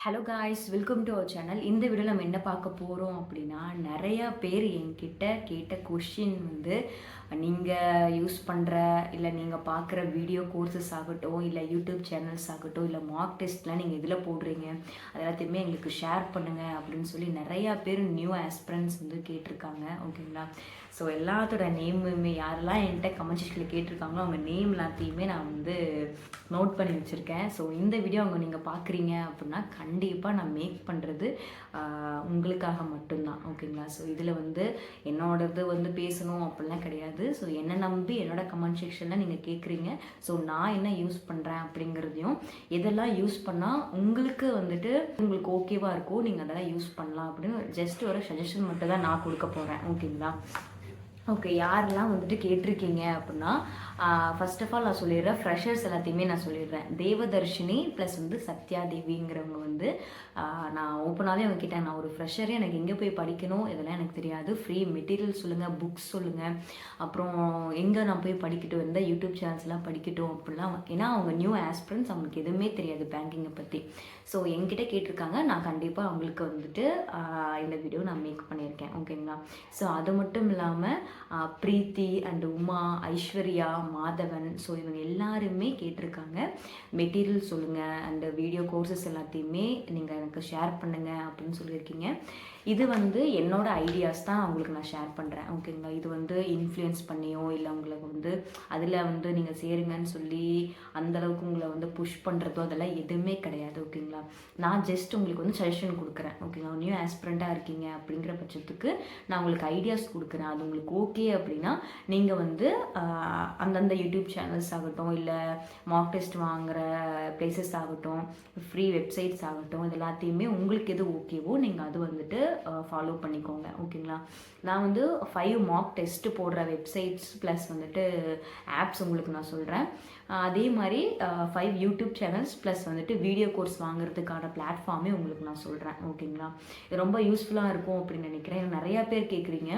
Hello guys welcome to our channel இந்த video நம்ம என்ன பார்க்க போகிறோம் அப்படின்னா நிறையா பேர் என்கிட்ட கேட்ட கொஷின் வந்து நீங்கள் யூஸ் பண்ணுற இல்லை நீங்கள் பார்க்குற வீடியோ கோர்சஸ் ஆகட்டும் இல்லை யூடியூப் சேனல்ஸ் ஆகட்டும் இல்லை மார்க் டெஸ்ட்லாம் நீங்கள் இதில் போடுறீங்க அது எல்லாத்தையுமே எங்களுக்கு ஷேர் பண்ணுங்கள் அப்படின்னு சொல்லி நிறையா பேர் நியூ ஆஸ்பிரன்ஸ் வந்து கேட்டிருக்காங்க ஓகேங்களா ஸோ எல்லாத்தோட நேமுமே யாரெல்லாம் என்கிட்ட கமெண்ட் செக்ஷனில் கேட்டிருக்காங்களோ அவங்க நேம் எல்லாத்தையுமே நான் வந்து நோட் பண்ணி வச்சுருக்கேன். ஸோ இந்த வீடியோ அவங்க நீங்கள் பார்க்குறீங்க அப்படின்னா கண்டிப்பாக நான் மேக் பண்ணுறது உங்களுக்காக மட்டும்தான். ஓகேங்களா ஸோ இதில் வந்து என்னோடது வந்து பேசணும் அப்படிலாம் கிடையாது. ஸோ என்னை நம்பி என்னோட கமெண்ட் செக்ஷனில் நீங்கள் கேட்குறீங்க ஸோ நான் என்ன யூஸ் பண்ணுறேன் அப்படிங்கிறதையும் எதெல்லாம் யூஸ் பண்ணால் உங்களுக்கு வந்துட்டு உங்களுக்கு ஓகேவாக இருக்கோ நீங்கள் அதெல்லாம் யூஸ் பண்ணலாம் அப்படின்னு ஜஸ்ட் ஒரு சஜஷன் மட்டும் தான் நான் கொடுக்க போகிறேன் ஓகேங்களா ஓகே யாரெல்லாம் வந்துட்டு கேட்டிருக்கீங்க அப்படின்னா ஃபர்ஸ்ட் ஆஃப் ஆல் நான் சொல்லிடுறேன் ஃப்ரெஷர்ஸ் எல்லாத்தையுமே நான் சொல்லிடுறேன். தேவதர்ஷினி ப்ளஸ் வந்து சத்யா தேவிங்கிறவங்க வந்து நான் ஓப்பனாகவே அவங்க கிட்ட நான் ஒரு ஃப்ரெஷரே எனக்கு எங்கே போய் படிக்கணும் இதெல்லாம் எனக்கு தெரியாது. ஃப்ரீ மெட்டீரியல் சொல்லுங்கள் புக்ஸ் சொல்லுங்கள் அப்புறம் எங்கே நான் போய் படிக்கட்டும் இருந்தால் யூடியூப் சேனல்ஸ்லாம் படிக்கட்டும் அப்படிலாம் ஏன்னா அவங்க நியூ ஆஸ்பிரன்ஸ் அவங்களுக்கு எதுவுமே தெரியாது பேங்கிங்கை பற்றி ஸோ என்கிட்ட கேட்டிருக்காங்க. நான் கண்டிப்பாக அவங்களுக்கு வந்துட்டு இந்த வீடியோ நான் மேக் பண்ணியிருக்கேன். ஓகேங்களா ஸோ அது மட்டும் இல்லாமல் பிரீத்தி அண்ட் உமா ஐஸ்வர்யா மாதவன் ஸோ இவங்க எல்லாருமே கேட்டிருக்காங்க. மெட்டீரியல் சொல்லுங்கள் அண்ட் வீடியோ கோர்சஸ் எல்லாத்தையுமே நீங்கள் எனக்கு ஷேர் பண்ணுங்கள் அப்படின்னு சொல்லியிருக்கீங்க. இது வந்து என்னோட ஐடியாஸ் தான் உங்களுக்கு நான் ஷேர் பண்ணுறேன் ஓகேங்களா இது வந்து இன்ஃப்ளூயன்ஸ் பண்ணியோ இல்லை உங்களுக்கு வந்து அதில் வந்து நீங்கள் சேருங்கன்னு சொல்லி அந்த அளவுக்கு உங்களை வந்து புஷ் பண்ணுறதோ அதெல்லாம் எதுவுமே கிடையாது. ஓகேங்களா நான் ஜஸ்ட் உங்களுக்கு வந்து சஜஷன் கொடுக்குறேன். ஓகேங்களா நியூ ஆஸ்பிரண்ட்டாக இருக்கீங்க அப்படிங்கிற பட்சத்துக்கு நான் உங்களுக்கு ஐடியாஸ் கொடுக்குறேன். அது உங்களுக்கு ஓகே அப்படின்னா நீங்கள் வந்து அந்தந்த யூடியூப் சேனல்ஸ் ஆகட்டும் இல்லை மார்க் டெஸ்ட் வாங்குகிற பிளேசஸ் ஆகட்டும் ஃப்ரீ வெப்சைட்ஸ் ஆகட்டும் இது எல்லாத்தையுமே உங்களுக்கு எது ஓகேவோ நீங்கள் அது வந்துட்டு ஃபாலோ பண்ணிக்கோங்க ஓகேங்களா நான் வந்து ஃபைவ் மார்க் டெஸ்ட் போடுற வெப்சைட்ஸ் ப்ளஸ் வந்துட்டு ஆப்ஸ் உங்களுக்கு நான் சொல்கிறேன் அதே மாதிரி ஃபைவ் யூடியூப் சேனல்ஸ் ப்ளஸ் வந்துட்டு வீடியோ கோர்ஸ் வாங்குறதுக்கான பிளாட்ஃபார்மே உங்களுக்கு நான் சொல்கிறேன் ஓகேங்களா இது ரொம்ப யூஸ்ஃபுல்லாக இருக்கும் அப்படின்னு நினைக்கிறேன். நிறையா பேர் கேட்குறீங்க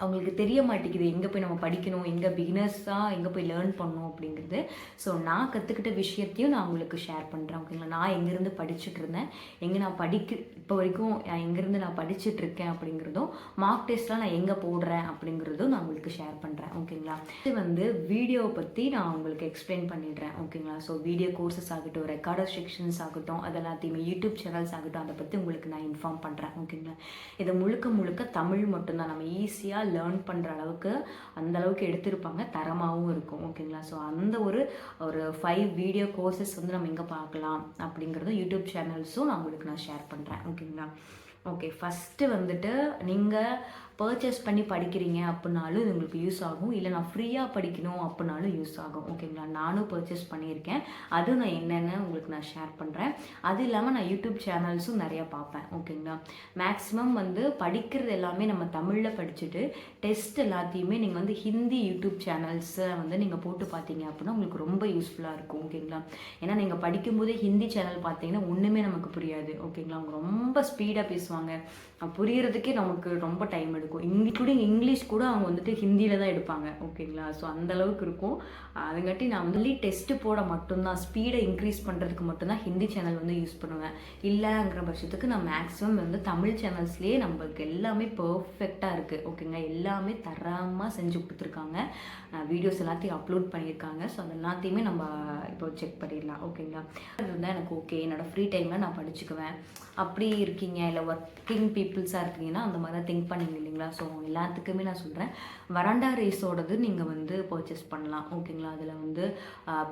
அவங்களுக்கு தெரிய மாட்டேங்குது. எங்கே போய் நம்ம படிக்கணும்? எங்கே பிகினர்ஸாக எங்கே போய் லேர்ன் பண்ணணும் அப்படிங்கிறது. ஸோ நான் கற்றுக்கிட்ட விஷயத்தையும் நான் உங்களுக்கு ஷேர் பண்ணுறேன் ஓகேங்களா நான் எங்கேருந்து படிச்சுட்டு இருந்தேன். எங்கே நான் படிக்க இப்போ வரைக்கும் எங்கேருந்து நான் படிச்சுட்டு இருக்கேன் அப்படிங்கிறதும் மார்க் டெஸ்ட்லாம் நான் எங்கே போடுறேன் அப்படிங்கிறதும் நான் உங்களுக்கு ஷேர் பண்ணுறேன் ஓகேங்களா இது வந்து வீடியோவை பற்றி நான் உங்களுக்கு எக்ஸ்பிளைன் பண்ணிடுறேன் ஓகேங்களா ஸோ வீடியோ கோர்சஸ் ஆகட்டும் ரெக்கார்டர் செக்ஷன்ஸ் ஆகட்டும் அதெல்லாத்தையுமே யூடியூப் சேனல்ஸ் ஆகட்டும் அதை பற்றி உங்களுக்கு நான் இன்ஃபார்ம் பண்ணுறேன் ஓகேங்களா இதை முழுக்க முழுக்க தமிழ் மட்டும்தான். நம்ம ஈஸியாக லேர்ன் பண்ணுற அளவுக்கு அந்த அளவுக்கு எடுத்திருப்பாங்க. தரமாகவும் இருக்கும். ஓகேங்களா ஸோ அந்த ஒரு ஒரு ஃபைவ் வீடியோ கோர்சஸ் வந்து நம்ம எங்கே பார்க்கலாம் அப்படிங்கிறதும் யூடியூப் சேனல்ஸும் நான் உங்களுக்கு நான் ஷேர் பண்ணுறேன் ஓகேங்களா ஓகே ஃபஸ்ட்டு வந்துட்டு நீங்கள் பர்ச்சேஸ் பண்ணி படிக்கிறீங்க அப்படின்னாலும் இது உங்களுக்கு யூஸ் ஆகும். இல்லை நான் ஃப்ரீயாக படிக்கணும் அப்படின்னாலும் யூஸ் ஆகும். ஓகேங்களா நானும் பர்ச்சேஸ் பண்ணியிருக்கேன். அதுவும் நான் என்னென்னு உங்களுக்கு நான் ஷேர் பண்ணுறேன் அது இல்லாமல் நான் யூடியூப் சேனல்ஸும் நிறையா பார்ப்பேன். ஓகேங்களா மேக்ஸிமம் வந்து படிக்கிறது எல்லாமே நம்ம தமிழில் படிச்சுட்டு டெஸ்ட் எல்லாத்தையுமே நீங்கள் வந்து ஹிந்தி யூடியூப் சேனல்ஸை வந்து நீங்கள் போட்டு பார்த்தீங்க அப்படின்னா உங்களுக்கு ரொம்ப யூஸ்ஃபுல்லாக இருக்கும். ஓகேங்களா ஏன்னா நீங்கள் படிக்கும்போதே ஹிந்தி சேனல் பார்த்தீங்கன்னா ஒன்றுமே நமக்கு புரியாது. ஓகேங்களா அவங்க ரொம்ப ஸ்பீடாக பேசுவாங்க. புரியறதுக்கே நமக்கு ரொம்ப டைம் எடுக்கும். இருக்கும் இன்க்ளூடிங் இங்கிலீஷ் கூட அவங்க வந்துட்டு ஹிந்தியில் தான் எடுப்பாங்க. ஓகேங்களா? ஸோ அந்தளவுக்கு இருக்கும். அதுங்காட்டி நான் வந்து டெஸ்ட்டு போட மட்டும்தான் ஸ்பீடை இன்க்ரீஸ் பண்ணுறதுக்கு மட்டும்தான் ஹிந்தி சேனல் வந்து யூஸ் பண்ணுவேன். இல்லைங்கிற பட்சத்துக்கு நான் மேக்ஸிமம் வந்து தமிழ் சேனல்ஸ்லேயே நம்மளுக்கு எல்லாமே பர்ஃபெக்டாக இருக்குது ஓகேங்க எல்லாமே தரமாக செஞ்சு கொடுத்துருக்காங்க. வீடியோஸ் எல்லாத்தையும் அப்லோட் பண்ணியிருக்காங்க. ஸோ அது எல்லாத்தையுமே நம்ம இப்போ செக் பண்ணிடலாம். ஓகேங்களா? அது வந்து எனக்கு ஓகே என்னோடய ஃப்ரீ டைமில் நான் படிச்சுக்குவேன். அப்படி இருக்கீங்க? இல்லை ஒர்க்கிங் பீப்புள்ஸாக இருக்கீங்கன்னா அந்த மாதிரி தான் திங்க் பண்ணீங்க ஓகேங்களா? ஸோ எல்லாத்துக்குமே நான் சொல்கிறேன் வராண்டா ரேஸோடது நீங்கள் வந்து பர்ச்சேஸ் பண்ணலாம். ஓகேங்களா? அதில் வந்து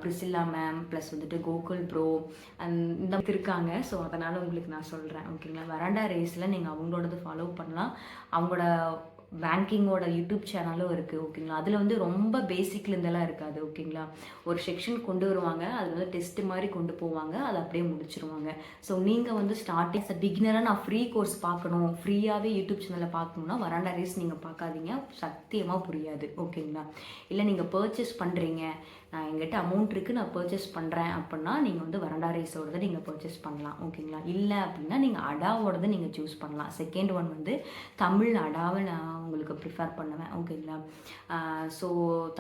ப்ரிசில்லா மேம் ப்ளஸ் வந்துட்டு கோகுல் ப்ரோ இந்த மாதிரி இருக்காங்க. ஸோ அதனால் உங்களுக்கு நான் சொல்கிறேன் ஓகேங்களா? வராண்டா ரேஸில் நீங்கள் அவங்களோடது ஃபாலோ பண்ணலாம். அவங்களோட பேங்கிங்கோட யூடியூப் சேனலும் இருக்குது ஓகேங்களா அதில் வந்து ரொம்ப பேசிக்லேருந்தெல்லாம் இருக்காது ஓகேங்களா ஒரு செக்ஷன் கொண்டு வருவாங்க அதில் வந்து டெஸ்ட் மாதிரி கொண்டு போவாங்க அதை அப்படியே முடிச்சிருவாங்க. ஸோ நீங்கள் வந்து ஸ்டார்டிங் பிகினராக நான் ஃப்ரீ கோர்ஸ் பார்க்கணும் ஃப்ரீயாகவே யூடியூப் சேனலில் பார்க்கணுன்னா வராண்டா ரேஸ் நீங்கள் பார்க்காதீங்க சத்தியமாக புரியாது ஓகேங்களா இல்லை நீங்கள் பர்ச்சேஸ் பண்ணுறீங்க நான் எங்கிட்ட அமௌண்ட் இருக்குது நான் பர்ச்சேஸ் பண்ணுறேன் அப்படின்னா நீங்கள் வந்து வரண்டா ரைஸோடது நீங்கள் பர்ச்சேஸ் பண்ணலாம். ஓகேங்களா இல்லை அப்படின்னா நீங்கள் அடாவோடது நீங்கள் சூஸ் பண்ணலாம். செகண்ட் ஒன் வந்து தமிழ் அடாவை நான் உங்களுக்கு ப்ரிஃபர் பண்ணுவேன். ஓகேங்களா ஸோ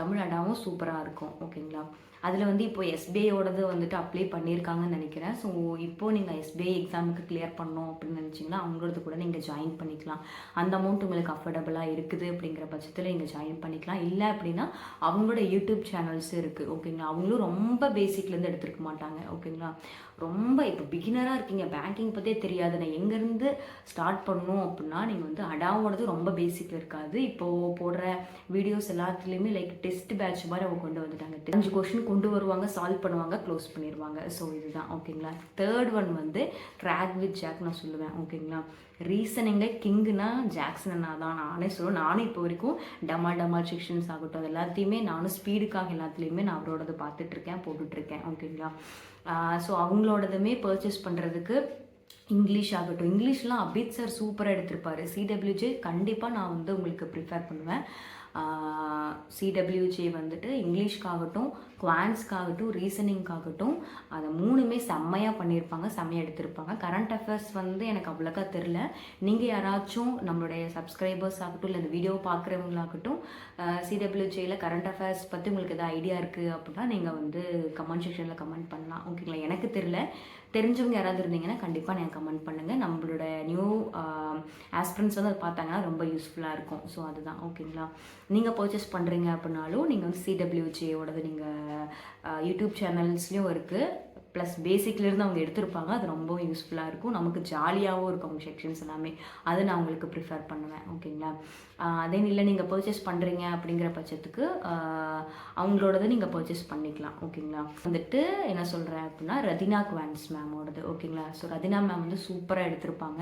தமிழ் அடாவும் சூப்பராக இருக்கும். ஓகேங்களா அதில் வந்து இப்போ எஸ்பிஐயோடது வந்துட்டு அப்ளை பண்ணியிருக்காங்கன்னு நினைக்கிறேன். ஸோ இப்போது நீங்கள் எஸ்பிஐ எக்ஸாமுக்கு கிளியர் பண்ணோம் அப்படின்னு நினச்சிங்கன்னா அவங்களது கூட நீங்கள் ஜாயின் பண்ணிக்கலாம். அந்த அமௌண்ட் உங்களுக்கு அஃபோர்டபுளாக இருக்குது அப்படிங்கிற பட்சத்தில் நீங்கள் ஜாயின் பண்ணிக்கலாம். இல்லை அப்படின்னா அவங்களோட யூடியூப் சேனல்ஸ் இருக்குது ஓகேங்களா அவங்களும் ரொம்ப பேசிக்லேருந்து எடுத்துருக்க மாட்டாங்க. ஓகேங்களா ரொம்ப இப்போ பிகினராக இருக்கீங்க. பேங்கிங் பற்றியே தெரியாது. நான் எங்கேருந்து ஸ்டார்ட் பண்ணணும் அப்படின்னா நீங்கள் வந்து அடாவோடது ரொம்ப பேசிக்கில் இருக்காது. இப்போது போடுற வீடியோஸ் எல்லாத்துலேயுமே லைக் டெஸ்ட் பேட்ச் மாதிரி அவங்க கொண்டு வந்துட்டாங்க. அஞ்சு கொஷின் கொண்டு வருவாங்க சால்வ் பண்ணுவாங்க க்ளோஸ் பண்ணிடுவாங்க ஸோ இதுதான். ஓகேங்களா தேர்ட் ஒன் வந்து ட்ராக் வித் ஜாக் நான் சொல்லுவேன். ஓகேங்களா ரீசனிங்கில் கிங்குனா ஜாக்சன் தான். நானே சொல்லுவேன். நானும் இப்போ வரைக்கும் டமா டமா செக்ஷன்ஸ் ஆகட்டும். அது எல்லாத்தையுமே நானும் ஸ்பீடுக்காக எல்லாத்துலேயுமே நான் அவரோடது பார்த்துட்ருக்கேன் போட்டுட்ருக்கேன். ஓகேங்களா ஸோ அவங்களோடதுமே பர்ச்சேஸ் பண்ணுறதுக்கு இங்கிலீஷ் ஆகட்டும். இங்கிலீஷ்லாம் அபித் சார் சூப்பராக எடுத்திருப்பாரு. சிடபிள்யூஜே கண்டிப்பாக நான் வந்து உங்களுக்கு ப்ரிஃபேர் பண்ணுவேன். சிடபிள்யூஜே வந்துட்டு இங்கிலீஷ்க்காகட்டும் குவான்ஸ்க்காகட்டும் ரீசனிங்காகட்டும் அதை மூணுமே செம்மையாக பண்ணியிருப்பாங்க செம்மையாக எடுத்திருப்பாங்க. கரண்ட் அஃபேர்ஸ் வந்து எனக்கு அவ்வளோக்கா தெரில. நீங்கள் யாராச்சும் நம்மளுடைய சப்ஸ்கிரைபர்ஸ் ஆகட்டும் இல்லை இந்த வீடியோ பார்க்குறவங்களாகட்டும் சிடபிள்யூஜேயில் கரண்ட் அஃபேர்ஸ் பற்றி உங்களுக்கு எதாவது ஐடியா இருக்குது அப்படின்னா நீங்கள் வந்து கமெண்ட் செக்ஷனில் கமெண்ட் பண்ணலாம். ஓகேங்களா எனக்கு தெரில. தெரிஞ்சவங்க யாராவது இருந்தீங்கன்னா கண்டிப்பாக நீங்கள் கமெண்ட் பண்ணுங்கள் நம்மளோட நியூ ஆஸ்பிரன்ஸ் வந்து அதை பார்த்தாங்கன்னா ரொம்ப யூஸ்ஃபுல்லாக இருக்கும். ஸோ அதுதான். ஓகேங்களா நீங்கள் பர்ச்சேஸ் பண்ணுறீங்க அப்படின்னாலும் நீங்கள் வந்து சிடபிள்யூஜேயோடது நீங்கள் யூடியூப் சேனல்ஸ்லேயும் இருக்குது ப்ளஸ் பேசிக்லேருந்து அவங்க எடுத்திருப்பாங்க. அது ரொம்ப யூஸ்ஃபுல்லாக இருக்கும். நமக்கு ஜாலியாகவும் இருக்கும் அவங்க செக்ஷன்ஸ் எல்லாமே. அதை நான் உங்களுக்கு ப்ரிஃபர் பண்ணுவேன். ஓகேங்களா அதே இல்லை நீங்கள் பர்ச்சேஸ் பண்ணுறீங்க அப்படிங்கிற பட்சத்துக்கு அவங்களோடது நீங்கள் பர்ச்சேஸ் பண்ணிக்கலாம். ஓகேங்களா வந்துட்டு என்ன சொல்கிறேன் அப்படின்னா ரதினா குவான்ஸ் மேமோடது ஓகேங்களா ஸோ ரதினா மேம் வந்து சூப்பராக எடுத்திருப்பாங்க.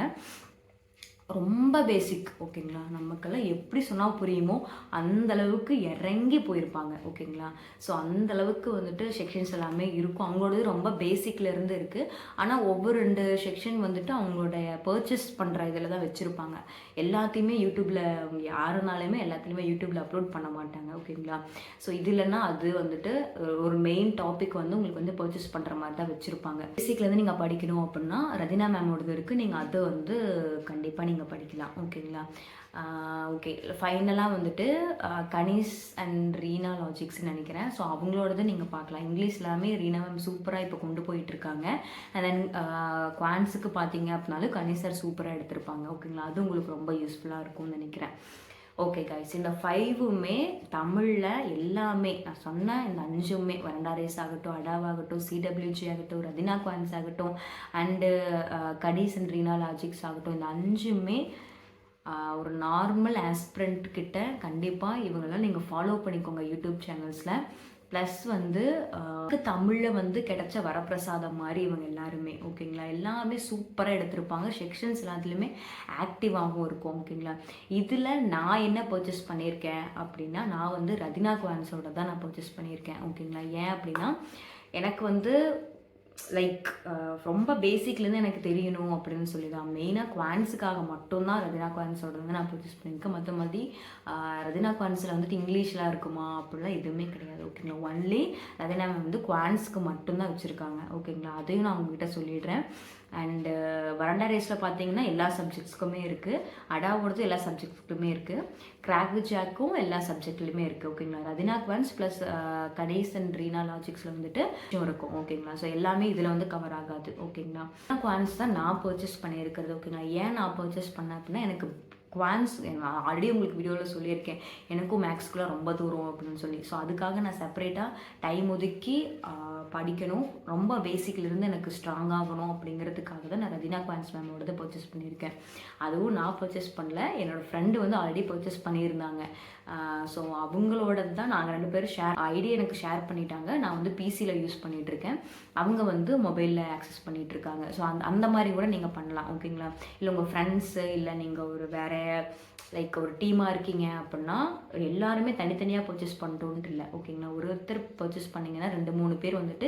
ரொம்ப பேசிக் ஓகேங்களா நமக்கெல்லாம் எப்படி சொன்னால் புரியுமோ அந்த அளவுக்கு இறங்கி போயிருப்பாங்க ஓகேங்களா ஸோ அந்த அளவுக்கு வந்துட்டு செக்ஷன்ஸ் எல்லாமே இருக்கும். அவங்களோடது ரொம்ப பேசிக்லேருந்து இருக்குது ஆனால் ஒவ்வொரு ரெண்டு செக்ஷன் வந்துட்டு அவங்களுடைய பர்ச்சேஸ் பண்ணுற இதில் தான் வச்சுருப்பாங்க. எல்லாத்தையுமே யூடியூப்பில் யாருனாலுமே எல்லாத்துலேயுமே யூடியூப்பில் அப்லோட் பண்ண மாட்டாங்க ஓகேங்களா ஸோ இது இல்லைன்னா அது வந்துட்டு ஒரு மெயின் டாபிக் வந்து உங்களுக்கு வந்து பர்ச்சேஸ் பண்ணுற மாதிரி தான் வச்சுருப்பாங்க. பேசிக்லேருந்து நீங்கள் படிக்கணும் அப்படின்னா ரதினா மேமோடது இருக்குது நீங்கள் அதை வந்து கண்டிப்பாக நீங்கள் நீங்கள் படிக்கலாம் ஓகேங்களா? ஓகே. ஃபைனலாக வந்துட்டு கனிஸ் அண்ட் ரீனா லாஜிக்ஸ்னு நினைக்கிறேன். ஸோ அவங்களோடது நீங்கள் பார்க்கலாம். இங்கிலீஷ் எல்லாமே ரீனா மேம் சூப்பராக இப்போ கொண்டு போயிட்டுருக்காங்க. அண்ட் தென் குவான்ஸுக்கு பார்த்தீங்க அப்படின்னாலும் கனிஸ் சார் சூப்பராக எடுத்திருப்பாங்க. ஓகேங்களா? அது உங்களுக்கு ரொம்ப யூஸ்ஃபுல்லாக இருக்கும்னு நினைக்கிறேன். ஓகே கைஸ் இந்த ஃபைவுமே தமிழில் எல்லாமே நான் சொன்னேன் இந்த அஞ்சுமே வரண்டாரேஸ் ஆகட்டும் அடாவாகட்டும் சிடபிள்யூஜி ஆகட்டும் ரதினா குவான்ஸ் ஆகட்டும் அண்டு கடீஸ் அண்ட் ரீனா லாஜிக்ஸ் ஆகட்டும் இந்த அஞ்சுமே ஒரு நார்மல் ஆஸ்பிரண்ட் கிட்ட கண்டிப்பாக இவங்களாம் நீங்கள் ஃபாலோ பண்ணிக்கோங்க யூடியூப் சேனல்ஸில் ப்ளஸ் வந்து தமிழில் வந்து கிடைச்ச வரப்பிரசாதம் மாதிரி இவங்க எல்லாருமே ஓகேங்களா? எல்லாமே சூப்பராக எடுத்திருப்பாங்க. செக்ஷன்ஸ் எல்லாத்துலேயுமே ஆக்டிவாகவும் இருக்கும் ஓகேங்களா? இதில் நான் என்ன பர்ச்சேஸ் பண்ணியிருக்கேன் அப்படின்னா நான் வந்து ரதினா குவான்ஸோட தான் நான் பர்ச்சேஸ் பண்ணியிருக்கேன் ஓகேங்களா? ஏன் அப்படின்னா எனக்கு வந்து லைக் uh, ரொம்ப பேசிக்லேருந்து எனக்கு தெரியணும் அப்படின்னு சொல்லி தான் மெயினாக குவான்ஸுக்காக மட்டும்தான் ரதினா குவான்ஸோட வந்து நான் பர்ச்சேஸ் பண்ணியிருக்கேன் மற்ற மாதிரி ரதினா குவான்ஸில் வந்துட்டு இங்கிலீஷ்லாம் இருக்குமா அப்படிலாம் எதுவுமே கிடையாது. ஓகேங்களா ஒன்லி ரதினா வந்து குவான்ஸுக்கு மட்டும்தான் வச்சுருக்காங்க. ஓகேங்களா அதையும் நான் உங்ககிட்ட சொல்லிடுறேன். அண்டு uh, வரண்டா ரேஸில் பார்த்தீங்கன்னா எல்லா சப்ஜெக்ட்ஸ்க்குமே இருக்குது அடாவோடது எல்லா சப்ஜெக்ட்ஸ்க்குமே இருக்குது கிராக் ஜாக்கும் எல்லா சப்ஜெக்ட்லையுமே இருக்குது ஓகேங்களா ரதினா குவான்ஸ் ப்ளஸ் கடைஸ் அண்ட் ரீனா லாஜிக்ஸில் வந்துட்டு இருக்கும் ஓகேங்களா ஸோ எல்லாமே இதில் வந்து கவர் ஆகாது ஓகேங்களா குவான்ஸ் தான் நான் பர்ச்சேஸ் பண்ணியிருக்கிறது ஓகேங்களா ஏன் நான் பர்ச்சேஸ் பண்ணேன் அப்படின்னா எனக்கு குவான்ஸ் ஆல்ரெடி உங்களுக்கு வீடியோவில் சொல்லியிருக்கேன். எனக்கும் மேக்ஸ்க்குள்ளே ரொம்ப தூரம் அப்படின்னு சொல்லி. ஸோ அதுக்காக நான் செப்பரேட்டாக டைம் ஒதுக்கி uh, படிக்கணும். ரொம்ப பேசிக்லேருந்து எனக்கு ஸ்ட்ராங் ஆகணும் அப்படிங்கிறதுக்காக தான் நான் ரதினா குவான்ஸ் மேமோடது பர்ச்சேஸ் பண்ணியிருக்கேன். அதுவும் நான் பர்ச்சேஸ் பண்ணல. என்னோடய ஃப்ரெண்டு வந்து ஆல்ரெடி பர்ச்சேஸ் பண்ணியிருந்தாங்க. ஸோ அவங்களோட தான் நாங்கள் ரெண்டு பேரும் ஷேர் ஐடியா எனக்கு ஷேர் பண்ணிட்டாங்க. நான் வந்து பிசியில் யூஸ் பண்ணிகிட்ருக்கேன் அவங்க வந்து மொபைலில் ஆக்சஸ் பண்ணிகிட்ருக்காங்க ஸோ அந்த அந்த மாதிரி கூட நீங்கள் பண்ணலாம். ஓகேங்களா இல்லை உங்கள் ஃப்ரெண்ட்ஸு இல்லை நீங்கள் ஒரு வேறு லைக் ஒரு டீமாக இருக்கீங்க அப்படின்னா எல்லாருமே தனித்தனியாக பர்ச்சேஸ் பண்ணிட்டோன்ட்டு இல்லை. ஓகேங்களா ஒரு ஒருத்தர் பர்ச்சேஸ் பண்ணிங்கன்னா ரெண்டு மூணு பேர் வந்துட்டு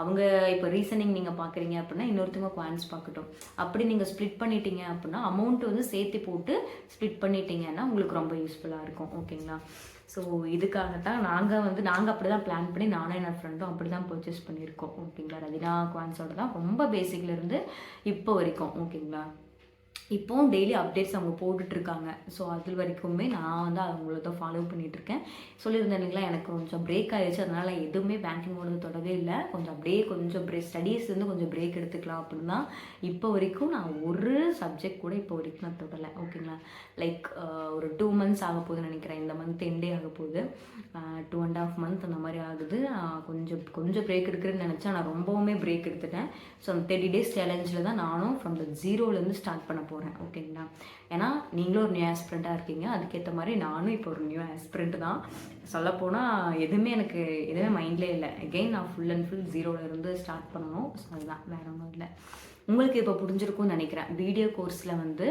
அவங்க இப்போ ரீசனிங் நீங்கள் பார்க்குறீங்க அப்படின்னா இன்னொருத்தவங்க குவான்ஸ் பார்க்கட்டும் அப்படி நீங்கள் ஸ்ப்ளிட் பண்ணிட்டீங்க அப்படின்னா அமௌண்ட் வந்து சேர்த்து போட்டு ஸ்ப்ளிட் பண்ணிட்டீங்கன்னா உங்களுக்கு ரொம்ப யூஸ்ஃபுல்லாக இருக்கும். ஓகேங்களா ஸோ இதுக்காக தான் நாங்கள் வந்து நாங்கள் அப்படி தான் பிளான் பண்ணி நானும் என்னோடய ஃப்ரெண்டும் அப்படி தான் பர்ச்சேஸ் பண்ணியிருக்கோம். ஓகேங்களா ரதினா குவான்ஸோட தான் ரொம்ப பேசிக்லேருந்து இப்போ வரைக்கும். ஓகேங்களா இப்போவும் டெய்லி அப்டேட்ஸ் அவங்க போட்டுட்ருக்காங்க. ஸோ அது வரைக்குமே நான் வந்து அவங்கள தான் ஃபாலோ பண்ணிகிட்ருக்கேன் சொல்லியிருந்தேன் இல்லைங்களா எனக்கு கொஞ்சம் பிரேக் ஆகிடுச்சு அதனால் எதுவுமே பேங்கிங்கோட தொடவே இல்லை. கொஞ்சம் அப்படியே கொஞ்சம் பிரேக் ஸ்டடீஸ்லேருந்து கொஞ்சம் பிரேக் எடுத்துக்கலாம் அப்படின்னு தான் இப்போ வரைக்கும் நான் ஒரு சப்ஜெக்ட் கூட இப்போ வரைக்கும் நான் தொடலை. ஓகேங்களா லைக் ஒரு டூ மந்த்ஸ் ஆக போகுதுன்னு நினைக்கிறேன். இந்த மந்த் எண்டே ஆக போகுது. டூ அண்ட் ஆஃப் மந்த் அந்த மாதிரி ஆகுது. நான் கொஞ்சம் கொஞ்சம் பிரேக் எடுக்கிறேன்னு நினச்சா நான் ரொம்பவுமே பிரேக் எடுத்துட்டேன். ஸோ அந்த தேர்ட்டி டேஸ் சேலஞ்சில் தான் நானும் ஃப்ரம் த ஜீரோலேருந்து ஸ்டார்ட் பண்ண போகிறேன் ஓகேங்களா ஏன்னா நீங்களும் ஒரு நியூ ஆஸ்பிரண்ட்டாக இருக்கீங்க. அதுக்கேற்ற மாதிரி நானும் இப்போ ஒரு நியூ ஆஸ்பிரண்ட் தான். சொல்லப்போனால் எதுவுமே எனக்கு எதுவுமே மைண்ட்லேயே இல்லை. எகெயின் நான் ஃபுல் அண்ட் ஃபுல் ஜீரோலேருந்து ஸ்டார்ட் பண்ணணும். ஸோ அதுதான். வேற ஒன்றும் இல்லை. உங்களுக்கு இப்போ புரிஞ்சிருக்கும்னு நினைக்கிறேன். வீடியோ கோர்ஸில் வந்து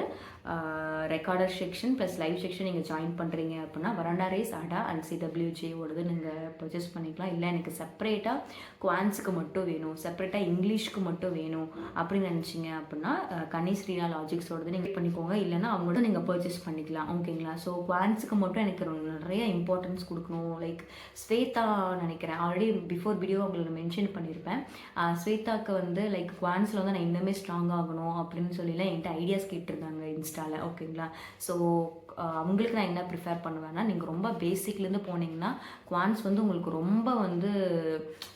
recorded session plus live session நீங்கள் ஜாயின் பண்ணுறீங்க அப்படின்னா வராண்டா ரேஸ் அடா அண்ட் சிடபிள்யூஜேவோடது நீங்கள் பர்ச்சேஸ் பண்ணிக்கலாம். இல்லை எனக்கு செப்பரேட்டாக குவான்ஸுக்கு மட்டும் வேணும் செப்பரேட்டாக இங்கிலீஷ்க்கு மட்டும் வேணும் அப்படின்னு நினச்சிங்க அப்படின்னா கனி ஸ்ரீனா லாஜிக்ஸோடது நீங்கள் பண்ணிக்கோங்க. இல்லைன்னா அவங்களோட நீங்கள் பர்ச்சேஸ் பண்ணிக்கலாம். ஓகேங்களா ஸோ குவான்ஸுக்கு மட்டும் எனக்கு நிறைய இம்பார்ட்டன்ஸ் கொடுக்கணும். லைக் ஸ்வேதா நினைக்கிறேன். ஆல்ரெடி பிஃபோர் வீடியோ உங்களுக்கு மென்ஷன் பண்ணியிருப்பேன் ஸ்வேதாக்கு வந்து லைக் குவான்ஸில் வந்து நான் இன்னும் ஸ்ட்ராங் ஆகணும் அப்படின்னு சொல்லிலாம் என்கிட்ட ஐடியாஸ் கேட்டிருந்தாங்க இன்ஸ்டாவில் ஓகேங்களா ஸோ அவங்களுக்கு நான் என்ன ப்ரிஃபேர் பண்ணுவேன்னா நீங்கள் ரொம்ப பேசிக்லேருந்து போனீங்கன்னா குவான்ஸ் வந்து உங்களுக்கு ரொம்ப வந்து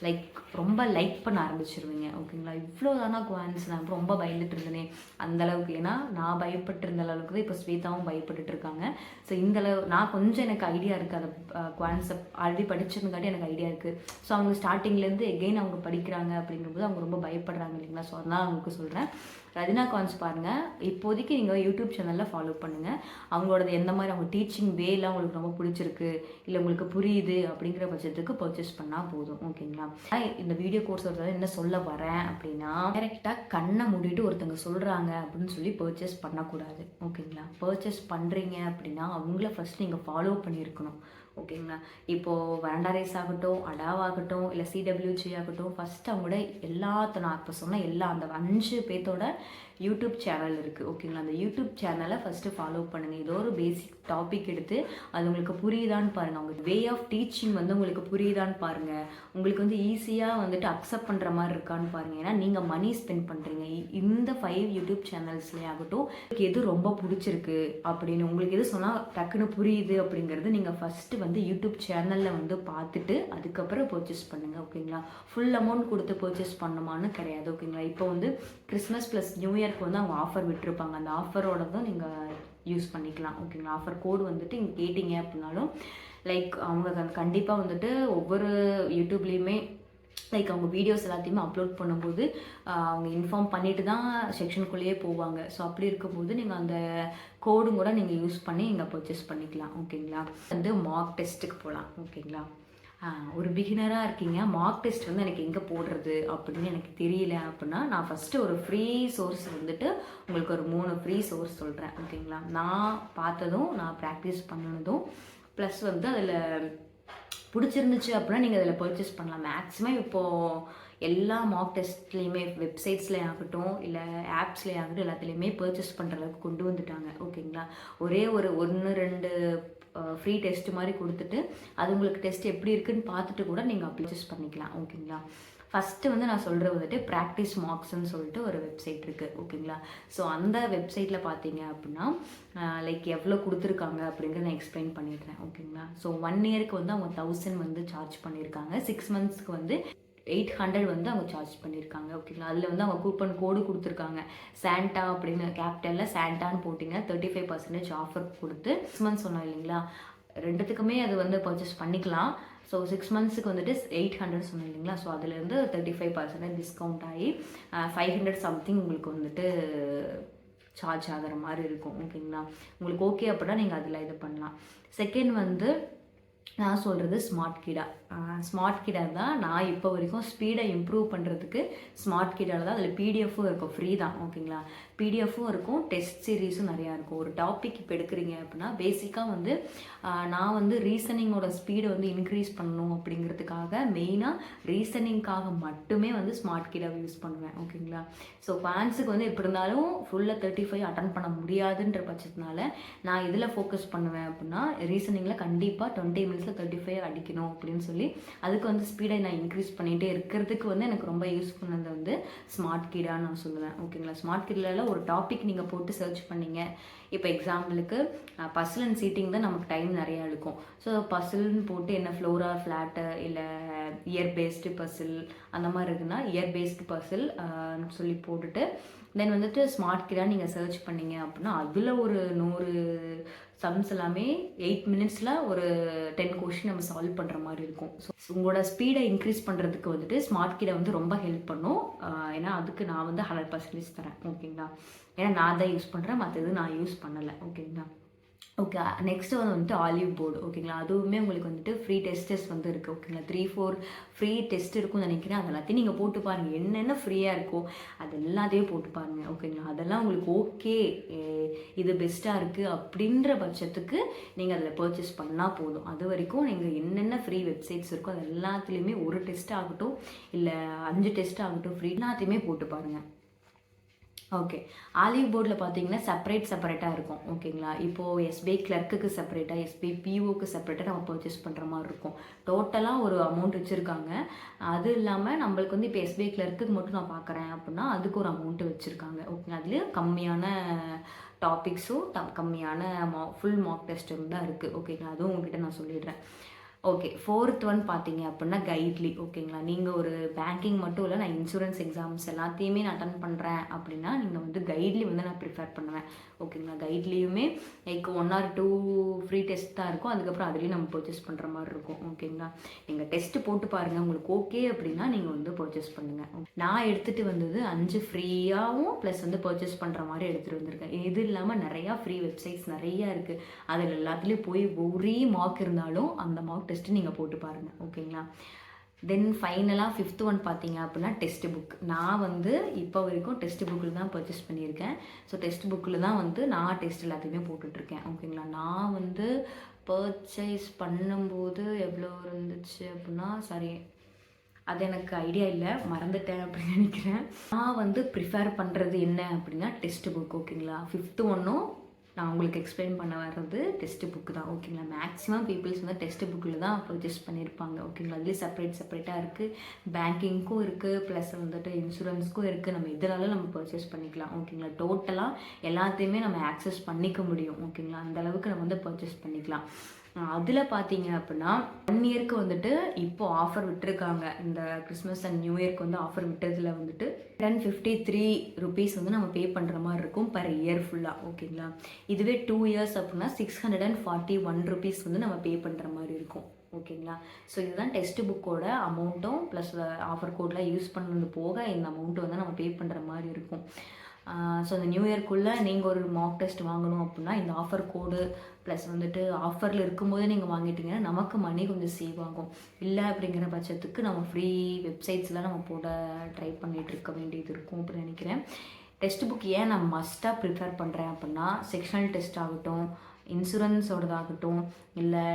லைக் ரொம்ப லைக் பண்ண ஆரம்பிச்சிருவீங்க ஓகேங்களா இவ்வளோ தானா குவான்ஸ் நான் ரொம்ப பயந்துட்டு இருந்தேனே அந்தளவுக்கு ஏன்னா நான் பயப்பட்டு இருந்த அளவுக்கு தான் இப்போ ஸ்வேதாவும் பயப்பட்டுட்டு இருக்காங்க. ஸோ இந்தளவு நான் கொஞ்சம் எனக்கு ஐடியா இருக்குது அதை குவான்ஸை ஆல்ரெடி படிச்சிருந்தாட்டி எனக்கு ஐடியா இருக்குது ஸோ அவங்க ஸ்டார்டிங்லேருந்து எகெயின் அவங்க படிக்கிறாங்க அப்படிங்கும்போது அவங்க ரொம்ப பயப்படுறாங்க இல்லைங்களா? ஸோ அதனால் அவங்களுக்கு சொல்கிறேன் ரதினா கான்ஸ் பாருங்கள் இப்போதைக்கு நீங்கள் யூடியூப் சேனலில் ஃபாலோ பண்ணுங்கள் அவங்களோட எந்த மாதிரி அவங்க டீச்சிங் வேலாம் உங்களுக்கு ரொம்ப பிடிச்சிருக்கு இல்லை உங்களுக்கு புரியுது அப்படிங்கிற பட்சத்துக்கு பர்ச்சேஸ் பண்ணால் போதும். ஓகேங்களா இந்த வீடியோ கோர்ஸ் என்ன சொல்ல வரேன் அப்படின்னா டேரெக்டாக கண்ணை மூடிட்டு ஒருத்தங்க சொல்கிறாங்க அப்படின்னு சொல்லி பர்ச்சேஸ் பண்ணக்கூடாது. ஓகேங்களா பர்ச்சேஸ் பண்ணுறீங்க அப்படின்னா அவங்கள ஃபஸ்ட் நீங்கள் ஃபாலோ பண்ணியிருக்கணும். ஓகேங்களா? இப்போது வராண்டா ரைஸ் ஆகட்டும் அடாவாகட்டும் இல்லை சிடபிள்யூஜி ஆகட்டும் ஃபஸ்ட் அவங்களோட எல்லாத்த நான் இப்போ சொன்ன எல்லா அந்த அஞ்சு பேர்த்தோட யூடியூப் சேனல் இருக்குது ஓகேங்களா? அந்த யூடியூப் சேனலை ஃபஸ்ட்டு ஃபாலோ பண்ணுங்கள் ஏதோ ஒரு பேசிக் டாபிக் எடுத்து அது உங்களுக்கு புரியுதான்னு பாருங்கள் அவங்க வே ஆஃப் டீச்சிங் வந்து உங்களுக்கு புரியுதான்னு பாருங்கள் உங்களுக்கு வந்து ஈஸியாக வந்துட்டு அக்செப்ட் பண்ணுற மாதிரி இருக்கான்னு பாருங்கள் ஏன்னா நீங்கள் மணி ஸ்பெண்ட் பண்ணுறீங்க இந்த ஃபைவ் யூடியூப் சேனல்ஸ்லேயே ஆகட்டும் உங்களுக்கு எது ரொம்ப பிடிச்சிருக்கு அப்படின்னு உங்களுக்கு எது சொன்னால் டக்குன்னு புரியுது அப்படிங்கிறது நீங்கள் ஃபஸ்ட்டு வந்து யூடியூப் சேனலில் வந்து பார்த்துட்டு அதுக்கப்புறம் பர்ச்சேஸ் பண்ணுங்கள் ஓகேங்களா? ஃபுல் அமௌண்ட் கொடுத்து பர்ச்சேஸ் பண்ணுமான்னு கிடையாது ஓகேங்களா? இப்போ வந்து கிறிஸ்மஸ் ப்ளஸ் நியூ இயர் இயர்க்கு வந்து அவங்க ஆஃபர் விட்டுருப்பாங்க. அந்த ஆஃபரோட தான் நீங்கள் யூஸ் பண்ணிக்கலாம். ஓகேங்களா ஆஃபர் கோடு வந்துட்டு இங்கே கேட்டிங்க அப்படின்னாலும் லைக் அவங்க கண்டிப்பாக வந்துட்டு ஒவ்வொரு யூடியூப்லேயுமே லைக் அவங்க வீடியோஸ் எல்லாத்தையுமே அப்லோட் பண்ணும்போது அவங்க இன்ஃபார்ம் பண்ணிட்டு தான் செக்ஷனுக்குள்ளேயே போவாங்க. ஸோ அப்படி இருக்கும்போது நீங்கள் அந்த கோடும் கூட நீங்கள் யூஸ் பண்ணி இங்கே பர்ச்சேஸ் பண்ணிக்கலாம். ஓகேங்களா வந்து மார்க் டெஸ்ட்டுக்கு போகலாம் ஓகேங்களா ஒரு பிகினராக இருக்கீங்க. மார்க் டெஸ்ட் வந்து எனக்கு எங்கே போடுறது அப்படின்னு எனக்கு தெரியல அப்படின்னா நான் ஃபஸ்ட்டு ஒரு ஃப்ரீ சோர்ஸ் வந்துட்டு உங்களுக்கு ஒரு மூணு ஃப்ரீ சோர்ஸ் சொல்கிறேன் ஓகேங்களா நான் பார்த்ததும் நான் ப்ராக்டிஸ் பண்ணினதும் ப்ளஸ் வந்து அதில் பிடிச்சிருந்துச்சு அப்படின்னா நீங்கள் அதில் பர்ச்சேஸ் பண்ணலாம். மேக்ஸிமம் இப்போது எல்லா மார்க் டெஸ்ட்லேயுமே வெப்சைட்ஸ்லேயே ஆகட்டும் இல்லை ஆப்ஸ்லேயே ஆகட்டும் எல்லாத்துலேயுமே பர்ச்சேஸ் பண்ணுற அளவுக்கு கொண்டு வந்துட்டாங்க. ஓகேங்களா ஒரே ஒரு ஒன்று ரெண்டு ஃப்ரீ டெஸ்ட் மாதிரி கொடுத்துட்டு அது உங்களுக்கு டெஸ்ட் எப்படி இருக்குன்னு பார்த்துட்டு கூட நீங்கள் அப்ளை பண்ணிக்கலாம் ஓகேங்களா? ஃபஸ்ட்டு வந்து நான் சொல்கிறது வந்துட்டு ப்ராக்டிஸ் மார்க்ஸ்ன்னு சொல்லிட்டு ஒரு வெப்சைட் இருக்குது ஓகேங்களா? ஸோ அந்த வெப்சைட்டில் பார்த்தீங்க அப்படின்னா லைக் எவ்வளோ கொடுத்துருக்காங்க அப்படிங்கிறத நான் எக்ஸ்பிளைன் பண்ணிடுறேன் ஓகேங்களா? ஸோ ஒன் இயருக்கு வந்து அவங்க தௌசண்ட் வந்து சார்ஜ் பண்ணியிருக்காங்க. சிக்ஸ் மந்த்ஸ்க்கு வந்து எயிட் ஹண்ட்ரட் வந்து அவங்க சார்ஜ் பண்ணியிருக்காங்க ஓகேங்களா அதில் வந்து அவங்க கூப்பன் கோடு கொடுத்துருக்காங்க. சாண்டா அப்படின்னு கேபிட்டலில் சாண்டான்னு போட்டிங்க. தேர்ட்டி ஃபைவ் பர்சன்டேஜ் ஆஃபர் கொடுத்து சிக்ஸ் மந்த்ஸ் சொன்னோம் இல்லைங்களா? ரெண்டுத்துக்குமே அது வந்து பர்ச்சேஸ் பண்ணிக்கலாம். ஸோ சிக்ஸ் மந்த்ஸுக்கு வந்துட்டு எயிட் ஹண்ட்ரட் சொன்னோம் இல்லைங்களா? ஸோ அதுலேருந்து தேர்ட்டி ஃபைவ் பர்சன்டேஜ் டிஸ்கவுண்ட் ஆகி ஃபைவ் ஹண்ட்ரட் சம்திங் உங்களுக்கு வந்துட்டு சார்ஜ் ஆகிற மாதிரி இருக்கும் ஓகேங்களா உங்களுக்கு ஓகே அப்படின்னா நீங்கள் அதில் இது பண்ணலாம். செகண்ட் வந்து நான் சொல்கிறது ஸ்மார்ட் கீடாக ஸ்மார்ட் கிடா தான் நான் இப்போ வரைக்கும் ஸ்பீடை இம்ப்ரூவ் பண்ணுறதுக்கு ஸ்மார்ட் கிடாவில் தான் அதில் பிடிஎஃப்பும் இருக்கும். ஃப்ரீ தான். ஓகேங்களா பிடிஎஃப்பும் இருக்கும். டெஸ்ட் சீரீஸும் நிறையா இருக்கும். ஒரு டாபிக் இப்போ எடுக்கிறீங்க அப்படின்னா பேசிக்காக வந்து நான் வந்து ரீசனிங்கோட ஸ்பீடை வந்து இன்க்ரீஸ் பண்ணணும் அப்படிங்கிறதுக்காக மெயினாக ரீசனிங்காக மட்டுமே வந்து ஸ்மார்ட் கிடாவை யூஸ் பண்ணுவேன். ஓகேங்களா ஸோ ஃபேன்ஸுக்கு வந்து எப்படி இருந்தாலும் ஃபுல்லாக தேர்ட்டி ஃபைவ் அட்டன் பண்ண முடியாதுன்ற பட்சத்தினால நான் இதில் ஃபோக்கஸ் பண்ணுவேன் அப்படின்னா ரீசனிங்கில் கண்டிப்பாக டுவெண்ட்டி மினிட்ஸில் தேர்ட்டி ஃபைவ் அடிக்கணும் அப்படின்னு சொல்லி சொல்லி அதுக்கு வந்து ஸ்பீடை நான் இன்க்ரீஸ் பண்ணிகிட்டே இருக்கிறதுக்கு வந்து எனக்கு ரொம்ப யூஸ் பண்ணது வந்து ஸ்மார்ட் கீடாக நான் சொல்லுவேன். ஓகேங்களா ஸ்மார்ட் கீடில் ஒரு டாபிக் நீங்கள் போட்டு சர்ச் பண்ணீங்க. இப்போ எக்ஸாம்பிளுக்கு பசில் அண்ட் சீட்டிங் தான் நமக்கு டைம் நிறையா எடுக்கும். ஸோ பசில்னு போட்டு என்ன ஃப்ளோரா ஃப்ளாட்டு இல்லை இயர் பேஸ்டு பசில் அந்த மாதிரி இருக்குன்னா இயர் பேஸ்டு பசில் சொல்லி போட்டுட்டு தென் வந்துட்டு ஸ்மார்ட் கிடா நீங்கள் சர்ச் பண்ணீங்க அப்படின்னா அதில் ஒரு நூறு சம்ஸ் எல்லாமே எயிட் மினிட்ஸில் ஒரு டென் கொஷின் நம்ம சால்வ் பண்ணுற மாதிரி இருக்கும். ஸோ உங்களோட ஸ்பீடை இன்க்ரீஸ் பண்ணுறதுக்கு வந்துட்டு ஸ்மார்ட் கிடை வந்து ரொம்ப ஹெல்ப் பண்ணும். ஏன்னா அதுக்கு நான் வந்து ஹண்ட்ரட் பர்சன்டேஜ் தரேன். ஓகேங்களா ஏன்னா நான் தான் யூஸ் பண்ணுறேன் மற்ற இது நான் யூஸ் பண்ணலை. ஓகேங்களா ஓகே நெக்ஸ்ட் uh, வந்து வந்துட்டு ஆலிவ் போர்டு ஓகேங்களா அதுவுமே உங்களுக்கு வந்துட்டு ஃப்ரீ டெஸ்டஸ் வந்து இருக்குது ஓகேங்களா த்ரீ ஃபோர் ஃப்ரீ டெஸ்ட் இருக்கும்னு நினைக்கிறேன். அது எல்லாத்தையும் நீங்கள் போட்டு பாருங்கள் என்னென்ன ஃப்ரீயாக இருக்கோ அது எல்லாத்தையும் போட்டு பாருங்கள் ஓகேங்களா அதெல்லாம் உங்களுக்கு ஓகே இது பெஸ்ட்டாக இருக்குது அப்படின்ற பட்சத்துக்கு நீங்கள் அதில் பர்ச்சேஸ் பண்ணால் போதும். அது வரைக்கும் நீங்கள் என்னென்ன ஃப்ரீ வெப்சைட்ஸ் இருக்கோ அது எல்லாத்துலேயுமே ஒரு டெஸ்ட் ஆகட்டும் இல்லை அஞ்சு டெஸ்ட் ஆகட்டும் ஃப்ரீ எல்லாத்தையுமே போட்டு பாருங்கள் ஓகே ஆலிவ் போர்டில் பார்த்தீங்கன்னா செப்பரேட் செப்பரேட்டாக இருக்கும். ஓகேங்களா இப்போது எஸ்பிஐ கிளர்க்குக்கு செப்பரேட்டாக எஸ்பிஐ பிஓக்கு செப்பரேட்டாக நம்ம பர்ச்சேஸ் பண்ணுற மாதிரி இருக்கும். டோட்டலாக ஒரு அமௌண்ட் வச்சுருக்காங்க. அது இல்லாமல் நம்மளுக்கு வந்து இப்போ எஸ்பிஐ கிளர்க்குக்கு மட்டும் நான் பார்க்குறேன் அப்படின்னா அதுக்கு ஒரு அமௌண்ட்டு வச்சுருக்காங்க. ஓகே அதுலேயும் கம்மியான டாபிக்ஸும் கம்மியான மா ஃபுல் மார்க் டெஸ்ட்டும் தான் இருக்குது ஓகேங்களா அதுவும் உங்ககிட்ட நான் சொல்லிடுறேன். ஓகே ஃபோர்த் ஒன் பார்த்தீங்க அப்படின்னா கைட்லி ஓகேங்களா நீங்கள் ஒரு பேங்கிங் மட்டும் இல்லை நான் இன்சூரன்ஸ் எக்ஸாம்ஸ் எல்லாத்தையுமே நான் அட்டன் பண்ணுறேன் அப்படின்னா நீங்கள் வந்து கைட்லி வந்து நான் ப்ரிஃபர் பண்ணுவேன். ஓகேங்களா கைட்லியுமே like one or two free test தான் இருக்கும். அதுக்கப்புறம் அதுலேயும் நம்ம பர்ச்சேஸ் பண்ணுற மாதிரி இருக்கும். ஓகேங்களா நீங்கள் டெஸ்ட்டு போட்டு பாருங்கள் உங்களுக்கு ஓகே அப்படின்னா நீங்கள் வந்து பர்ச்சேஸ் பண்ணுங்கள் நான் எடுத்துகிட்டு வந்தது அஞ்சு ஃப்ரீயாகவும் ப்ளஸ் வந்து பர்ச்சேஸ் பண்ணுற மாதிரி எடுத்துகிட்டு வந்திருக்கேன். இது இல்லாமல் நிறையா ஃப்ரீ வெப்சைட்ஸ் நிறையா இருக்குது அதில் எல்லாத்துலேயும் போய் ஒரே மார்க் இருந்தாலும் அந்த மார்க் டெஸ்ட்டு நீங்கள் போட்டு பாருங்கள் ஓகேங்களா தென் ஃபைனலாக ஃபிஃப்த் ஒன் பார்த்தீங்க அப்படின்னா டெஸ்ட் புக் நான் வந்து இப்போ வரைக்கும் டெஸ்ட் புக்கில் தான் பர்ச்சேஸ் பண்ணியிருக்கேன். ஸோ டெஸ்ட் புக்கில் தான் வந்து நான் டெஸ்ட் எல்லாத்தையுமே போட்டுட்ருக்கேன் ஓகேங்களா நான் வந்து பர்ச்சேஸ் பண்ணும்போது எவ்வளோ இருந்துச்சு அப்படின்னா சாரி அது எனக்கு ஐடியா இல்லை மறந்துட்டேன் அப்படின்னு நினைக்கிறேன். நான் வந்து ப்ரிஃபேர் பண்ணுறது என்ன அப்படின்னா டெஸ்ட் புக் ஓகேங்களா ஃபிஃப்த்து ஒன்றும் நான் உங்களுக்கு எக்ஸ்பிளைன் பண்ண வர்றது டெஸ்ட் புக்கு தான் ஓகேங்களா மேக்ஸிமம் பீப்புள்ஸ் வந்து டெஸ்ட் புக்கில் தான் பர்ச்சேஸ் பண்ணியிருப்பாங்க ஓகேங்களா அதுலேயும் செப்பரேட் செப்பரேட்டாக இருக்குது பேங்கிங்க்கும் இருக்குது ப்ளஸ் வந்துட்டு இன்சூரன்ஸ்க்கும் இருக்குது நம்ம இதனால நம்ம பர்ச்சேஸ் பண்ணிக்கலாம் ஓகேங்களா டோட்டலாக எல்லாத்தையுமே நம்ம ஆக்சஸ் பண்ணிக்க முடியும் ஓகேங்களா அந்தளவுக்கு நம்ம வந்து பர்ச்சேஸ் பண்ணிக்கலாம். அதில் பார்த்தீங்க அப்படின்னா ஒன் இயருக்கு வந்துட்டு இப்போ ஆஃபர் விட்டுருக்காங்க. இந்த கிறிஸ்மஸ் அண்ட் நியூ இயர்க்கு வந்து ஆஃபர் விட்டதில் வந்துட்டு டென் ஃபிஃப்டி த்ரீ ருபீஸ் வந்து நம்ம பே பண்ணுற மாதிரி இருக்கும் பர் இயர் ஃபுல்லாக ஓகேங்களா இதுவே டூ இயர்ஸ் அப்படின்னா six hundred and forty one rupees வந்து நம்ம பே பண்ணுற மாதிரி இருக்கும். ஓகேங்களா ஸோ இதுதான் டெக்ஸ்ட் புக்கோட அமௌண்ட்டும் ப்ளஸ் ஆஃபர் கோட்லாம் யூஸ் பண்ணது போக இந்த அமௌண்ட்டு வந்து நம்ம பே பண்ணுற மாதிரி இருக்கும். ஸோ இந்த நியூ இயர்க்குள்ளே நீங்கள் ஒரு மாக் டெஸ்ட் வாங்கணும் அப்படின்னா இந்த ஆஃபர் கோடு ப்ளஸ் வந்துட்டு ஆஃபரில் இருக்கும்போதே நீங்கள் வாங்கிட்டீங்கன்னா நமக்கு மணி கொஞ்சம் சேவ் ஆகும். இல்லை அப்படிங்கிற பட்சத்துக்கு நம்ம ஃப்ரீ வெப்சைட்ஸ்லாம் நம்ம போட ட்ரை பண்ணிகிட்டு இருக்க வேண்டியது இருக்கும் அப்படின்னு நினைக்கிறேன். டெக்ஸ்ட் புக் ஏன் நான் மஸ்ட்டாக ப்ரிஃபர் பண்ணுறேன் அப்படின்னா செக்ஷனல் டெஸ்ட் ஆகட்டும் இன்சூரன்ஸோடதாகட்டும் இல்லை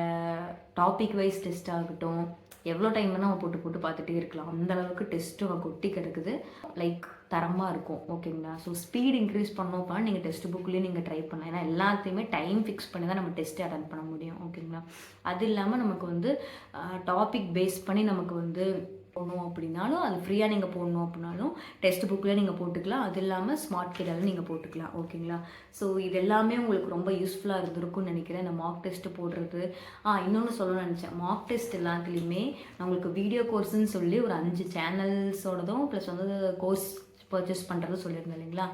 டாபிக் வைஸ் டெஸ்ட் ஆகட்டும் எவ்வளோ டைம் வேணால் நம்ம போட்டு போட்டு பார்த்துட்டே இருக்கலாம். அந்த அளவுக்கு டெஸ்ட்டு கொட்டி கிடக்குது. லைக் தரமாக இருக்கும். ஓகேங்களா? ஸோ ஸ்பீட் இன்க்ரீஸ் பண்ணோம் நீங்கள் டெஸ்ட் புக்லேயே நீங்கள் ட்ரை பண்ணலாம். ஏன்னா எல்லாத்தையுமே டைம் ஃபிக்ஸ் பண்ணி தான் நம்ம டெஸ்ட் அட்டன் பண்ண முடியும். ஓகேங்களா? அது இல்லாமல் நமக்கு வந்து டாபிக் பேஸ் பண்ணி நமக்கு வந்து போடணும் அப்படின்னாலும் அது ஃப்ரீயாக நீங்கள் போடணும் அப்படின்னாலும் டெக்ஸ்ட் புக்கில் நீங்கள் போட்டுக்கலாம். அது இல்லாமல் ஸ்மார்ட் கிடாலும் நீங்கள் போட்டுக்கலாம். ஓகேங்களா? ஸோ இது எல்லாமே உங்களுக்கு ரொம்ப யூஸ்ஃபுல்லாக இருந்திருக்கும்னு நினைக்கிறேன். இந்த மார்க் டெஸ்ட் போடுறது. ஆ இன்னொன்று சொல்லணும்னு நினச்சேன். மார்க் டெஸ்ட் எல்லாத்துலேயுமே நான் உங்களுக்கு வீடியோ கோர்ஸ்ன்னு சொல்லி ஒரு அஞ்சு சேனல்ஸோடதும் ப்ளஸ் வந்து கோர்ஸ் பர்ச்சேஸ் பண்ணுறது சொல்லியிருந்தேன் இல்லைங்களா?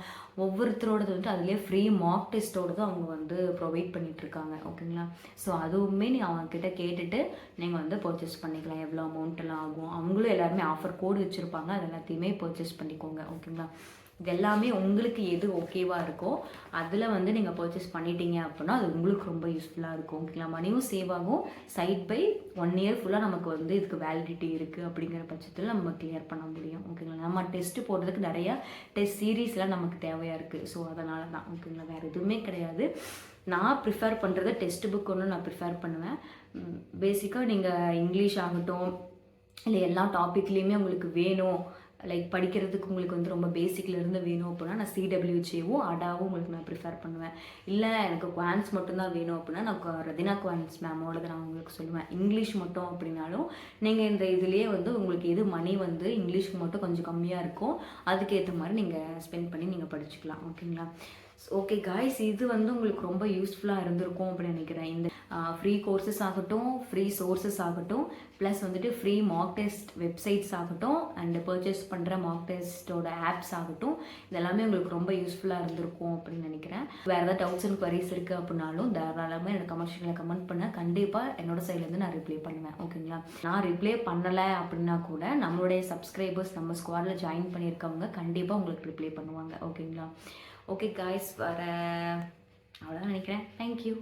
ஒவ்வொருத்தரோடது வந்துட்டு அதிலே ஃப்ரீ மார்க் டெஸ்ட்டோடதும் அவங்க வந்து ப்ரொவைட் பண்ணிகிட்ருக்காங்க ஓகேங்களா? ஸோ அதுவுமே நீங்கள் அவங்கக்கிட்ட கேட்டுட்டு நீங்கள் வந்து பர்ச்சேஸ் பண்ணிக்கலாம். எவ்வளோ அமௌண்ட்டெல்லாம் ஆகும்? அவங்களும் எல்லாருமே ஆஃபர் கோடு வச்சுருப்பாங்க. அது எல்லாத்தையுமே பர்ச்சேஸ் பண்ணிக்கோங்க ஓகேங்களா? இது எல்லாமே உங்களுக்கு எது ஓகேவாக இருக்கோ அதில் வந்து நீங்கள் பர்ச்சேஸ் பண்ணிட்டீங்க அப்படின்னா அது உங்களுக்கு ரொம்ப யூஸ்ஃபுல்லாக இருக்கும் ஓகேங்களா? மணியும் சேவ் ஆகும். சைட் பை ஒன் இயர் ஃபுல்லாக நமக்கு வந்து இதுக்கு வேலிடிட்டி இருக்குது அப்படிங்கிற பட்சத்தில் நம்ம கிளியர் பண்ண முடியும் ஓகேங்களா? நம்ம டெஸ்ட்டு போடுறதுக்கு நிறையா டெஸ்ட் சீரீஸ்லாம் நமக்கு தேவையாக இருக்குது ஸோ அதனால தான் ஓகேங்களா? வேறு எதுவுமே கிடையாது. நான் ப்ரிஃபர் பண்ணுறது டெக்ஸ்ட் புக் ஒன்று நான் ப்ரிஃபர் பண்ணுவேன். பேசிக்காக நீங்கள் இங்கிலீஷ் ஆகட்டும் இல்லை எல்லா டாப்பிக்லேயுமே உங்களுக்கு வேணும். லைக் படிக்கிறதுக்கு உங்களுக்கு வந்து ரொம்ப பேசிக்லேருந்து வேணும் அப்படின்னா நான் சிடபிள்யூஜேவும் அடாவும் உங்களுக்கு நான் ப்ரிஃபர் பண்ணுவேன். இல்லை எனக்கு குவான்ஸ் மட்டும்தான் வேணும் அப்படின்னா நான் ரதினா குவான்ஸ் மேமோடது நான் உங்களுக்கு சொல்லுவேன். இங்கிலீஷ் மட்டும் அப்படின்னாலும் நீங்கள் இந்த இதுலேயே வந்து உங்களுக்கு எது மணி வந்து இங்கிலீஷ்க்கு மட்டும் கொஞ்சம் கம்மியாக இருக்கும் அதுக்கேற்ற மாதிரி நீங்கள் ஸ்பெண்ட் பண்ணி நீங்கள் படிச்சுக்கலாம். ஓகேங்களா ஓகே காய்ஸ் இது வந்து உங்களுக்கு ரொம்ப யூஸ்ஃபுல்லாக இருந்திருக்கும் அப்படின்னு நினைக்கிறேன். இந்த ஃப்ரீ கோர்சஸ் ஆகட்டும் ஃப்ரீ சோர்சஸ் ஆகட்டும் ப்ளஸ் வந்துட்டு ஃப்ரீ மார்க் டெஸ்ட் வெப்சைட்ஸ் ஆகட்டும் அண்ட் பர்ச்சேஸ் பண்ணுற மார்க் டெஸ்ட்டோட ஆப்ஸ் ஆகட்டும் இதெல்லாமே உங்களுக்கு ரொம்ப யூஸ்ஃபுல்லாக இருந்திருக்கும் அப்படின்னு நினைக்கிறேன். வேறு ஏதாவது டவுட்ஸ் அண்ட் குவரிஸ் இருக்குது அப்படின்னாலும் தாராளமாக எனக்கு கமர்ஷியலில் கமெண்ட் பண்ண கண்டிப்பாக என்னோட சைட்லேருந்து நான் ரிப்ளை பண்ணுவேன். ஓகேங்களா நான் ரிப்ளை பண்ணலை அப்படின்னா கூட நம்மளுடைய சப்ஸ்கிரைபர்ஸ் நம்ம ஸ்குவாடில் ஜாயின் பண்ணியிருக்கவங்க கண்டிப்பாக உங்களுக்கு ரிப்ளை பண்ணுவாங்க. ஓகேங்களா ஓகே காய்ஸ் வர அவ்வளோதான் நினைக்கிறேன் தேங்க்யூ